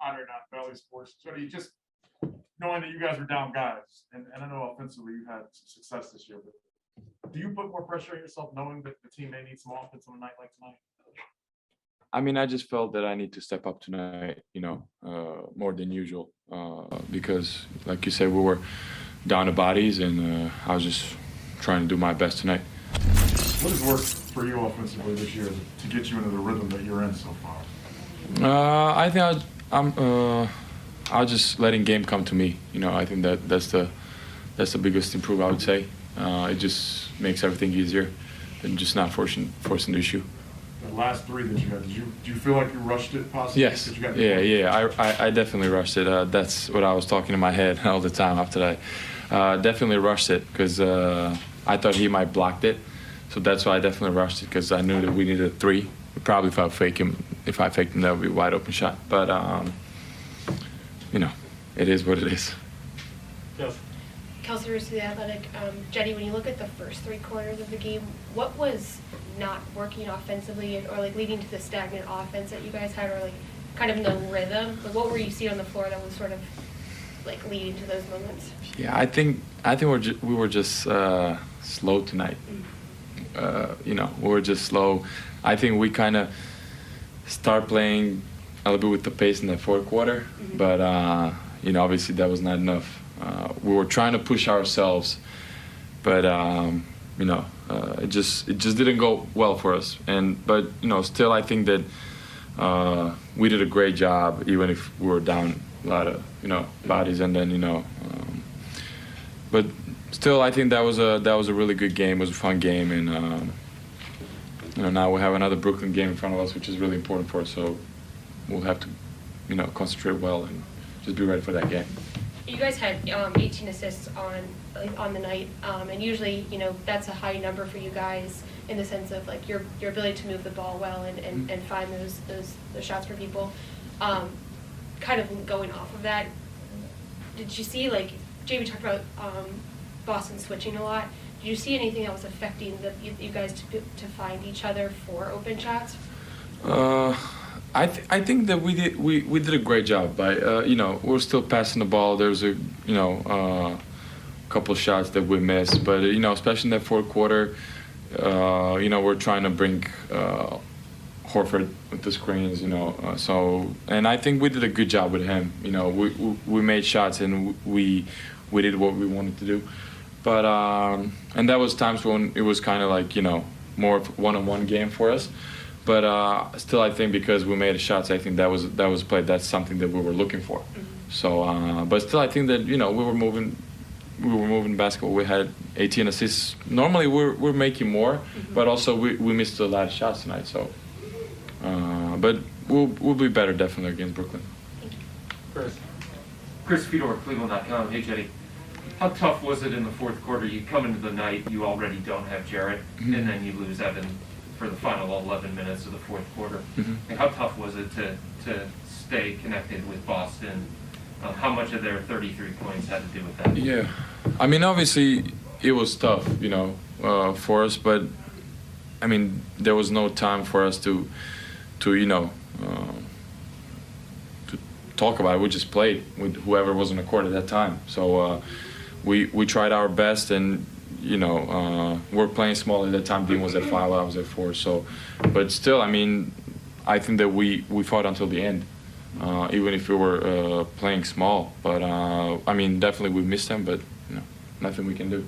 Andre not Valley Sports. So you just knowing that you guys were down guys, and, and I know offensively you had some success this year, but do you put more pressure on yourself knowing that the team may need some offense on a night like tonight? I mean, I just felt that I need to step up tonight, you know, uh, more than usual, uh, because, like you said, we were down to bodies, and uh, I was just trying to do my best tonight. What has worked for you offensively this year to get you into the rhythm that you're in so far? Uh, I think I'll, I'm. Uh, I'll just letting game come to me. You know, I think that that's the that's the biggest improve. I would say uh, it just makes everything easier than just not forcing forcing the issue. The last three that you had, did you, do you feel like you rushed it possibly? Yes. 'Cause you got- Yeah, yeah. I, I, I definitely rushed it. Uh, that's what I was talking in my head all the time after that. Uh, definitely rushed it because uh, I thought he might blocked it. So that's why I definitely rushed it because I knew that we needed three. Probably if I fake him, if I faked him, that would be a wide open shot. But um, you know, it is what it is. Yes. Kelsey Roos, the Athletic. Um, Jenny, when you look at the first three quarters of the game, what was not working offensively or like leading to the stagnant offense that you guys had or like kind of no rhythm? Like what were you seeing on the floor that was sort of like leading to those moments? Yeah, I think I think we're ju- we were just uh, slow tonight. Uh, you know, we were just slow. I think we kind of start playing a little bit with the pace in the fourth quarter, Mhm. but uh, you know, obviously that was not enough. Uh, we were trying to push ourselves, but um, you know, uh, it just it just didn't go well for us. And but you know, still, I think that uh, we did a great job, even if we were down a lot of you know bodies, and then you know. But still, I think that was a that was a really good game. It was a fun game, and um, you know now we have another Brooklyn game in front of us, which is really important for us. So we'll have to, you know, concentrate well and just be ready for that game. You guys had um, 18 assists on like, on the night, um, and usually, you know, that's a high number for you guys in the sense of like your your ability to move the ball well and, and, and find those, those those shots for people. Um, kind of going off of that, did you see like Jamie talked about um, Boston switching a lot? Did you see anything that was affecting the, you, you guys to to find each other for open shots? Uh, I th- I think that we did we, we did a great job. By uh, you know we're still passing the ball. There's a you know uh, couple shots that we missed, but you know especially in that fourth quarter, uh, you know we're trying to bring uh, Horford with the screens. You know uh, so and I think we did a good job with him. You know we we, we made shots and we we did what we wanted to do. But um, and that was times when it was kind of like you know more of one-on-one game for us. But uh, still, I think because we made shots, I think that was that was play. That's something that we were looking for. So, uh, but still, I think that you know we were moving, we were moving basketball. We had 18 assists. Normally, we're we're making more, but also we, we missed a lot of shots tonight. So, uh, but we'll we'll be better definitely against Brooklyn. Chris. Chris Fedor, Cleveland.com. Hey, Jenny. How tough was it in the fourth quarter? You come into the night, you already don't have Jarrett, Mhm. and then you lose Evan for the final 11 minutes of the fourth quarter. Mhm. And how tough was it to, to stay connected with Boston? Um, how much of their 33 points had to do with that? Yeah, I mean, obviously it was tough, you know, uh, for us. But I mean, there was no time for us to, to you know, uh, to talk about. We just played with whoever was on the court at that time. So uh, we we tried our best, and you know, uh, we're playing small at that time. Dean was at five, I was at four. So, but still, I mean, I think that we we fought until the end uh, even if we were uh, playing small. But uh, I mean, definitely we missed them, but you know, nothing we can do.